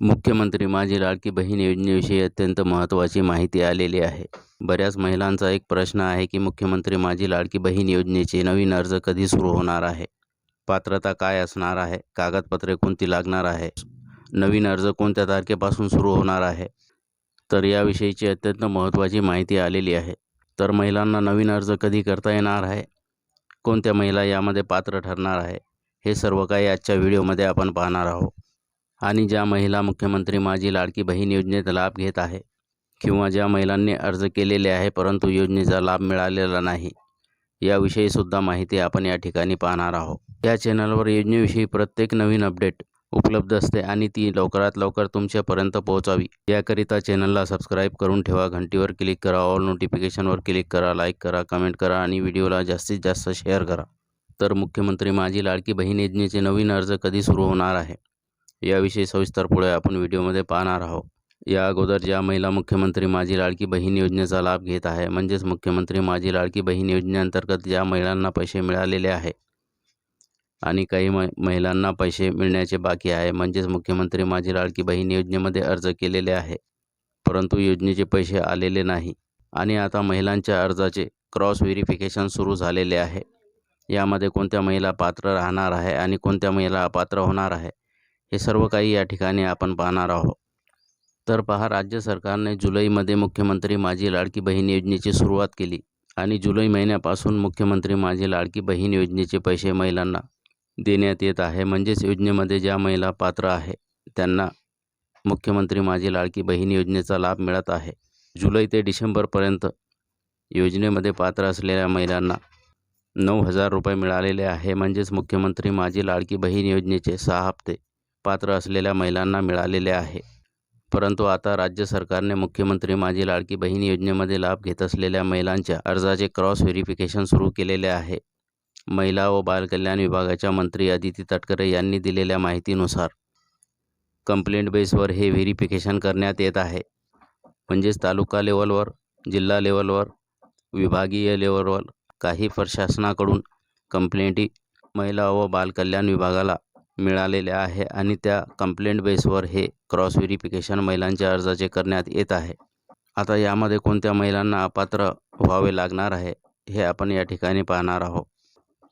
मुख्यमंत्री माझी लाडकी बहीण योजनेविषयी अत्यंत महत्त्वाची माहिती आलेली आहे. बऱ्याच महिलांचा एक प्रश्न आहे की मुख्यमंत्री माझी लाडकी बहीण योजनेचे नवीन अर्ज कधी सुरू होणार आहे? पात्रता काय असणार आहे? कागदपत्रे कोणती लागणार आहे? नवीन अर्ज कोणत्या तारखेपासून सुरू होणार आहे? तर याविषयीची अत्यंत महत्त्वाची माहिती आलेली आहे. तर महिलांना नवीन अर्ज कधी करता येणार आहे? कोणत्या महिला यामध्ये पात्र ठरणार आहे? हे सर्व काही आजच्या व्हिडिओमध्ये आपण पाहणार आहोत. आणि ज्या महिला मुख्यमंत्री माझी लाडकी बहीण योजनेत लाभ घेत आहे किंवा ज्या महिलांनी अर्ज केलेले आहे परंतु योजनेचा लाभ मिळालेला नाही याविषयीसुद्धा माहिती आपण या ठिकाणी पाहणार आहोत. या चॅनलवर योजनेविषयी प्रत्येक नवीन अपडेट उपलब्ध असते आणि ती लवकरात लवकर तुमच्यापर्यंत पोहोचावी. याकरिता चॅनलला सबस्क्राईब करून ठेवा घंटीवर क्लिक करा ऑल नोटिफिकेशनवर क्लिक करा लाईक करा कमेंट करा आणि व्हिडिओला जास्तीत जास्त शेअर करा. तर मुख्यमंत्री माझी लाडकी बहीण योजनेचे नवीन अर्ज कधी सुरू होणार आहे? याविषयी सविस्तर पुढे आपण व्हिडिओमध्ये पाहणार आहोत. या अगोदर ज्या महिला मुख्यमंत्री माझी लाडकी बहीण योजनेचा लाभ घेत आहे म्हणजेच मुख्यमंत्री माझी लाडकी बहीण योजनेअंतर्गत ज्या महिलांना पैसे मिळालेले आहे आणि काही म महिलांना पैसे मिळण्याचे बाकी आहे म्हणजेच मुख्यमंत्री माझी लाडकी बहीण योजनेमध्ये अर्ज केलेले आहे. परंतु योजनेचे पैसे आलेले नाही आणि आता महिलांच्या अर्जाचे क्रॉस व्हेरिफिकेशन सुरू झालेले आहे. यामध्ये कोणत्या महिला पात्र राहणार आहे आणि कोणत्या महिला अपात्र होणार आहे? हे सर्व काही या ठिकाणी आपण पाहणार आहोत. तर पहा राज्य सरकारने जुलैमध्ये मुख्यमंत्री माझी लाडकी बहीण योजनेची सुरुवात केली आणि जुलै महिन्यापासून मुख्यमंत्री माझी लाडकी बहीण योजनेचे पैसे महिलांना देण्यात येत आहे. म्हणजेच योजनेमध्ये ज्या महिला पात्र आहे त्यांना मुख्यमंत्री माझी लाडकी बहीण योजनेचा लाभ मिळत आहे. जुलै ते डिसेंबरपर्यंत योजनेमध्ये पात्र असलेल्या महिलांना नऊ हजार रुपये मिळालेले आहे. म्हणजेच मुख्यमंत्री माझी लाडकी बहीण योजनेचे सहा हप्ते पात्र असलेल्या महिलांना मिळालेले आहे. परंतु आता राज्य सरकारने मुख्यमंत्री माझी लाडकी बहीण योजनेमध्ये लाभ घेत असलेल्या महिलांच्या अर्जाचे क्रॉस व्हेरिफिकेशन सुरू केलेले आहे. महिला व बालकल्याण विभागाच्या मंत्री अदिती तटकरे यांनी दिलेल्या माहितीनुसार कंप्लेंट बेसवर हे व्हेरिफिकेशन करण्यात येत आहे. म्हणजेच तालुका लेवलवर जिल्हा लेवलवर विभागीय लेवलवर काही प्रशासनाकडून कंप्लेंटी महिला व बालकल्याण विभागाला मिळालेल्या आहे आणि त्या कंप्लेंट बेसवर हे क्रॉस व्हेरिफिकेशन महिलांच्या अर्जाचे करण्यात येत आहे. आता यामध्ये कोणत्या महिलांना अपात्र व्हावे लागणार आहे हे आपण या ठिकाणी पाहणार आहोत.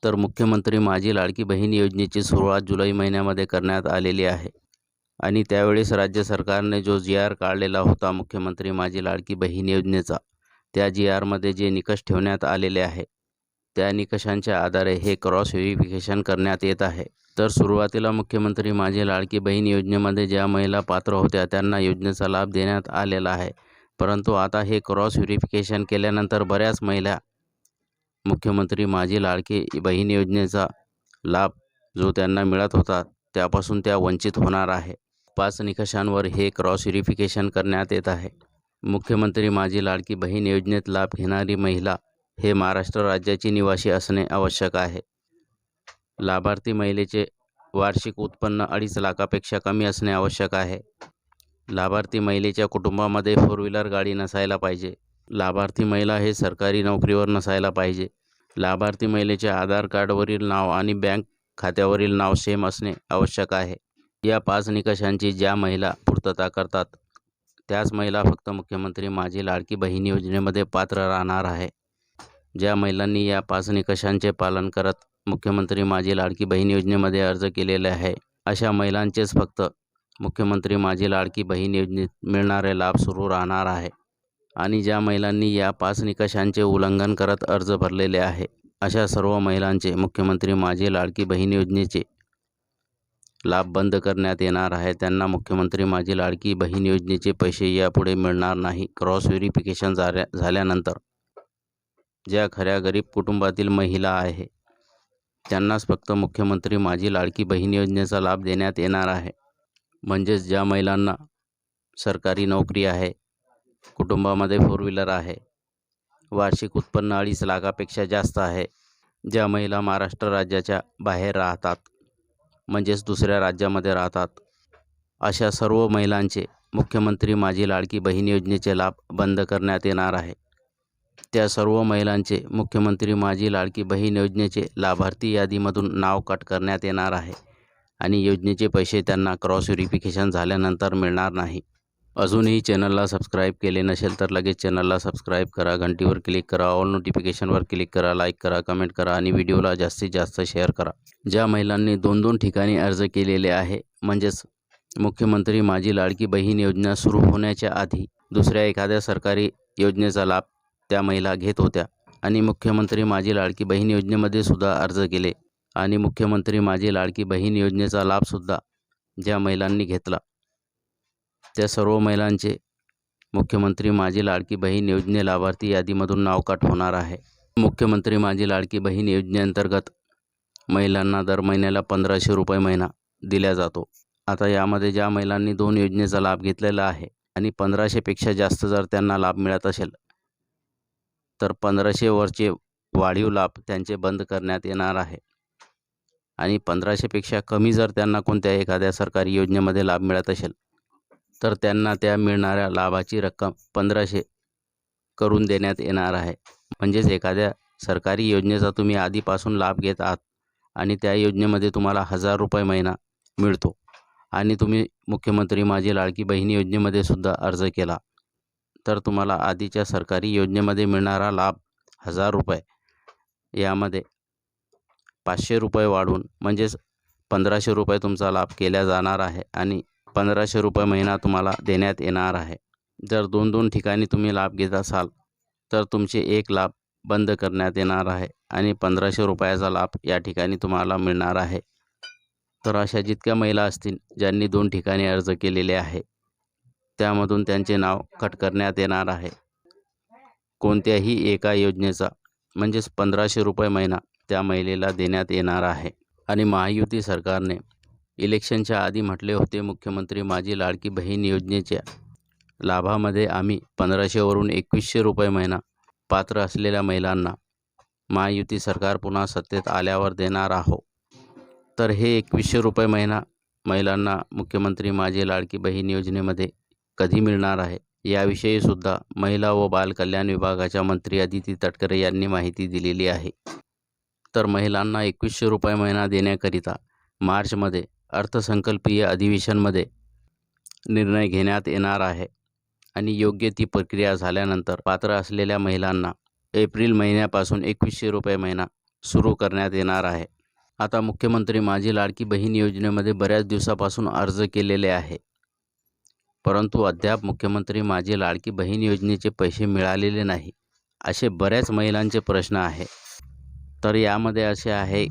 तर मुख्यमंत्री माझी लाडकी बहीण योजनेची सुरुवात जुलै महिन्यामध्ये करण्यात आलेली आहे. आणि त्यावेळेस राज्य सरकारने जो जी आर काढलेला होता मुख्यमंत्री माझी लाडकी बहीण योजनेचा त्या जी आरमध्ये जे निकष ठेवण्यात आलेले आहे त्या निकषांच्या आधारे हे क्रॉस व्हेरिफिकेशन करण्यात येत आहे? तर सुरुवातीला मुख्यमंत्री माझी लाडकी बहीण योजनेमध्ये ज्या महिला पात्र होत्या त्यांना योजनेचा लाभ देण्यात आलेला आहे. परंतु आता हे क्रॉस व्हेरिफिकेशन केल्यानंतर बऱ्याच महिला मुख्यमंत्री माझी लाडकी बहीण योजनेचा लाभ जो त्यांना मिळत होता त्यापासून त्या वंचित होणार आहे. पाच निकषांवर हे क्रॉस व्हेरिफिकेशन करण्यात येत आहे. मुख्यमंत्री माझी लाडकी बहीण योजनेत लाभ घेणारी महिला हे महाराष्ट्र राज्याची निवासी असणे आवश्यक आहे. लाभार्थी महिलेचे वार्षिक उत्पन्न अडीच लाखापेक्षा कमी असणे आवश्यक आहे. लाभार्थी महिलेच्या कुटुंबामध्ये फोर व्हीलर गाडी नसायला पाहिजे. लाभार्थी महिला हे सरकारी नोकरीवर नसायला पाहिजे. लाभार्थी महिलेच्या आधार कार्डवरील नाव आणि बँक खात्यावरील नाव सेम असणे आवश्यक आहे. या पाच निकषांची ज्या महिला पूर्तता करतात त्याच महिला फक्त मुख्यमंत्री माझी लाडकी बहीण योजनेमध्ये पात्र राहणार आहे. ज्या महिलांनी या पाच निकषांचे पालन करत मुख्यमंत्री माझी लाडकी बहीण योजनेमध्ये अर्ज केलेले आहे अशा महिलांचेच फक्त मुख्यमंत्री माझी लाडकी बहीण योजनेत मिळणारे लाभ सुरू राहणार आहे. आणि ज्या महिलांनी या पाच निकषांचे उल्लंघन करत अर्ज भरलेले आहे अशा सर्व महिलांचे मुख्यमंत्री माझी लाडकी बहीण योजनेचे लाभ बंद करण्यात येणार आहे. त्यांना मुख्यमंत्री माझी लाडकी बहीण योजनेचे पैसे यापुढे मिळणार नाही. क्रॉस व्हेरिफिकेशन झाल्या झाल्यानंतर ज्या खऱ्या गरीब कुटुंबातील महिला आहे त्यांनाच फक्त मुख्यमंत्री माझी लाडकी बहीण योजनेचा लाभ देण्यात येणार आहे. म्हणजेच ज्या महिलांना सरकारी नोकरी आहे कुटुंबामध्ये फोर व्हीलर आहे वार्षिक उत्पन्न अडीच लाखापेक्षा जास्त आहे ज्या महिला महाराष्ट्र राज्याच्या बाहेर राहतात म्हणजेच दुसऱ्या राज्यामध्ये राहतात अशा सर्व महिलांचे मुख्यमंत्री माझी लाडकी बहीण योजनेचे लाभ बंद करण्यात येणार आहे. त्या सर्व महिलांचे मुख्यमंत्री माझी लाडकी बहीण योजनेचे लाभार्थी यादीमधून नाव कट करण्यात येणार आहे आणि योजनेचे पैसे त्यांना क्रॉस व्हेरिफिकेशन झाल्यानंतर मिळणार नाही. अजूनही चॅनलला सबस्क्राईब केले नसेल तर लगेच चॅनलला सबस्क्राईब करा घंटीवर क्लिक करा ऑल नोटिफिकेशनवर क्लिक करा लाईक करा कमेंट करा आणि व्हिडिओला जास्तीत जास्त शेअर करा. ज्या महिलांनी दोन दोन ठिकाणी अर्ज केलेले आहे म्हणजेच मुख्यमंत्री माझी लाडकी बहीण योजना सुरू होण्याच्या आधी दुसऱ्या एखाद्या सरकारी योजनेचा लाभ त्या महिला घेत होत्या आणि मुख्यमंत्री माझी लाडकी बहीण योजनेमध्ये सुद्धा अर्ज केले आणि मुख्यमंत्री माझी लाडकी बहीण योजनेचा लाभसुद्धा ज्या महिलांनी घेतला. त्या सर्व महिलांचे मुख्यमंत्री माझी लाडकी बहीण योजने लाभार्थी यादीमधून नावकाट होणार आहे. मुख्यमंत्री माझी लाडकी बहीण योजनेअंतर्गत महिलांना दर महिन्याला पंधराशे रुपये महिना दिला जातो. आता यामध्ये ज्या महिलांनी दोन योजनेचा लाभ घेतलेला आहे आणि पंधराशेपेक्षा जास्त जर त्यांना लाभ मिळत असेल तर पंधराशेवरचे वाढीव लाभ त्यांचे बंद करण्यात येणार आहे. आणि पंधराशेपेक्षा कमी जर त्यांना कोणत्या एखाद्या सरकारी योजनेमध्ये लाभ मिळत असेल तर त्यांना त्या मिळणाऱ्या लाभाची रक्कम पंधराशे करून देण्यात येणार आहे. म्हणजेच एखाद्या सरकारी योजनेचा तुम्ही आधीपासून लाभ घेत आहात आणि त्या योजनेमध्ये तुम्हाला हजार रुपये महिना मिळतो आणि तुम्ही मुख्यमंत्री माझी लाडकी बहीण योजनेमध्ये सुद्धा अर्ज केला. तर तुम्हाला आधीच्या सरकारी योजनेमध्ये मिळणारा लाभ हजार रुपये. यामध्ये पाचशे रुपये वाढून म्हणजेच पंधराशे रुपये तुमचा लाभ केला जाणार आहे आणि पंधराशे रुपये महिना तुम्हाला देण्यात येणार आहे. जर दोन दोन ठिकाणी तुम्ही लाभ घेत असाल तर तुमचे एक लाभ बंद करण्यात येणार आहे आणि पंधराशे रुपयाचा लाभ या ठिकाणी तुम्हाला मिळणार आहे. तर अशा जितक्या महिला असतील ज्यांनी दोन ठिकाणी अर्ज केलेले आहे त्यामधून त्यांचे नाव कट करण्यात येणार आहे. कोणत्याही एका योजनेचा म्हणजेच पंधराशे रुपये महिना त्या महिलेला देण्यात येणार आहे. आणि महायुती सरकारने इलेक्शनच्या आधी म्हटले होते मुख्यमंत्री माझी लाडकी बहीण योजनेच्या लाभामध्ये आम्ही पंधराशेवरून एकवीसशे रुपये महिना पात्र असलेल्या महिलांना महायुती सरकार पुन्हा सत्तेत आल्यावर देणार आहो तर हे एकवीसशे रुपये महिना महिलांना मुख्यमंत्री माझी लाडकी बहीण योजनेमध्ये कधी मिळणार आहे? याविषयी सुद्धा महिला व बालकल्याण विभागाच्या मंत्री अदिती तटकरे यांनी माहिती दिलेली आहे. तर महिलांना एकवीसशे रुपये महिना देण्याकरिता मार्चमध्ये अर्थसंकल्पीय अधिवेशनमध्ये निर्णय घेण्यात येणार आहे आणि योग्य ती प्रक्रिया झाल्यानंतर पात्र असलेल्या महिलांना एप्रिल महिन्यापासून एकवीसशे रुपये महिना सुरू करण्यात येणार आहे. आता मुख्यमंत्री माझी लाडकी बहीण योजनेमध्ये बऱ्याच दिवसापासून अर्ज केलेले आहे. परंतु अद्याप मुख्यमंत्री माझी लाडकी बहीण योजनेचे पैसे मिळालेले नाही असे बऱ्याच महिलांचे प्रश्न आहे. तर यामध्ये असे आहे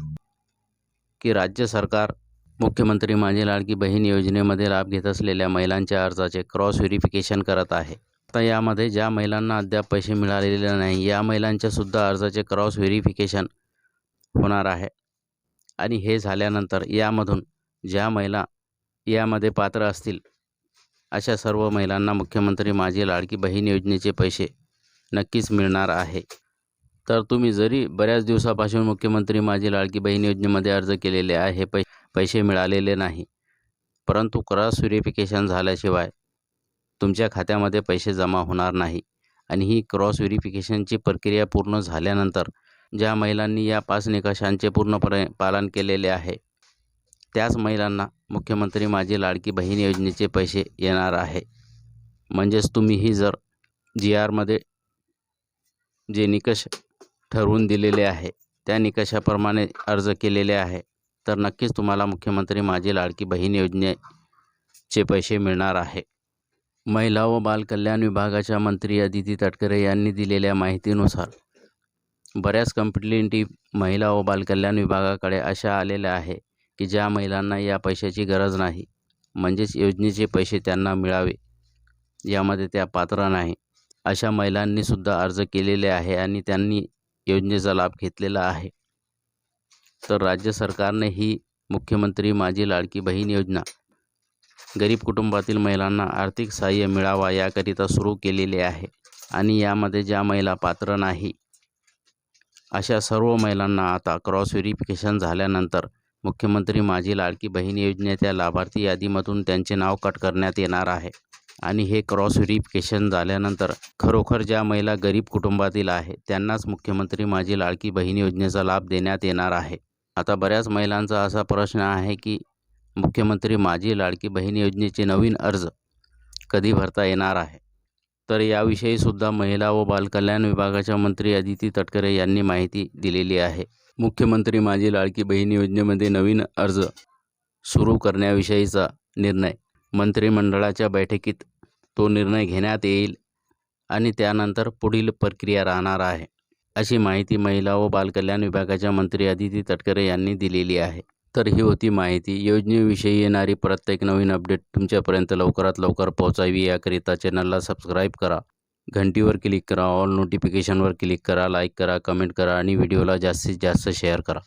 की राज्य सरकार मुख्यमंत्री माझी लाडकी बहीण योजनेमध्ये लाभ घेत असलेल्या महिलांच्या अर्जाचे क्रॉस व्हेरिफिकेशन करत आहे. आता यामध्ये ज्या महिलांना अद्याप पैसे मिळालेले नाही या महिलांच्यासुद्धा अर्जाचे क्रॉस व्हेरिफिकेशन होणार आहे. आणि हे झाल्यानंतर यामधून ज्या महिला यामध्ये पात्र असतील अशा सर्व महिलांना मुख्यमंत्री माझी लाडकी बहीण योजनेचे पैसे नक्कीच मिळणार आहे. तर तुम्ही जरी बऱ्याच दिवसापासून मुख्यमंत्री माझी लाडकी बहीण योजनेमध्ये अर्ज केलेले आहे पै पैसे मिळालेले नाही. परंतु क्रॉस व्हेरिफिकेशन झाल्याशिवाय तुमच्या खात्यामध्ये पैसे जमा होणार नाही. आणि ही क्रॉस व्हेरिफिकेशनची प्रक्रिया पूर्ण झाल्यानंतर ज्या महिलांनी या पाच निकषांचे पूर्णपणे पालन केलेले आहे त्याच महिलांना मुख्यमंत्री माझी लाडकी बहीण योजनेचे पैसे येणार आहे. म्हणजेच तुम्हीही जर जी आरमध्ये जे निकष ठरवून दिलेले आहे त्या निकषाप्रमाणे अर्ज केलेले आहे तर नक्कीच तुम्हाला मुख्यमंत्री माझी लाडकी बहीण योजनेचे पैसे मिळणार आहे. महिला व बालकल्याण विभागाच्या मंत्री अदिती तटकरे यांनी दिलेल्या माहितीनुसार बऱ्याच कंप्लेंटी महिला व बालकल्याण विभागाकडे अशा आलेल्या आहे की ज्या महिलांना या पैशाची गरज नाही म्हणजेच योजनेचे पैसे त्यांना मिळावे यामध्ये त्या पात्र नाही. अशा महिलांनीसुद्धा अर्ज केलेले आहे आणि त्यांनी योजनेचा लाभ घेतलेला आहे. तर राज्य सरकारने ही मुख्यमंत्री माझी लाडकी बहीण योजना गरीब कुटुंबातील महिलांना आर्थिक सहाय्य मिळावा याकरिता सुरू केलेले आहे आणि यामध्ये ज्या महिला पात्र नाही अशा सर्व महिलांना आता क्रॉस व्हेरिफिकेशन झाल्यानंतर मुख्यमंत्री माझी लाडकी बहीण योजनेच्या लाभार्थी यादीमधून त्यांचे नाव कट करण्यात येणार आहे आणि हे क्रॉस व्हेरिफिकेशन झाल्यानंतर खरोखर ज्या महिला गरीब कुटुंबातील आहे त्यांनाच मुख्यमंत्री माझी लाडकी बहीण योजनेचा लाभ देण्यात येणार आहे. आता बऱ्याच महिलांचा असा प्रश्न आहे की मुख्यमंत्री माझी लाडकी बहीण योजनेचे नवीन अर्ज कधी भरता येणार आहे? तर याविषयीसुद्धा महिला व बालकल्याण विभागाच्या मंत्री अदिती तटकरे यांनी माहिती दिलेली आहे. मुख्यमंत्री माझी लाडकी बहीण योजनेमध्ये नवीन अर्ज सुरू करण्याविषयीचा निर्णय. मंत्रिमंडळाच्या बैठकीत तो निर्णय घेण्यात येईल आणि त्यानंतर पुढील प्रक्रिया राहणार आहे अशी माहिती महिला व बालकल्याण विभागाच्या मंत्री अदिती तटकरे यांनी दिलेली आहे. तर ही होती माहिती. योजनेविषयी येणारी प्रत्येक नवीन अपडेट तुमच्यापर्यंत लवकरात लवकर पोहोचावी याकरिता चॅनलला सबस्क्राईब करा. घंटीवर क्लिक करा ऑल नोटिफिकेशनवर क्लिक करा लाईक करा कमेंट करा आणि व्हिडिओला जास्तीत जास्त शेअर करा.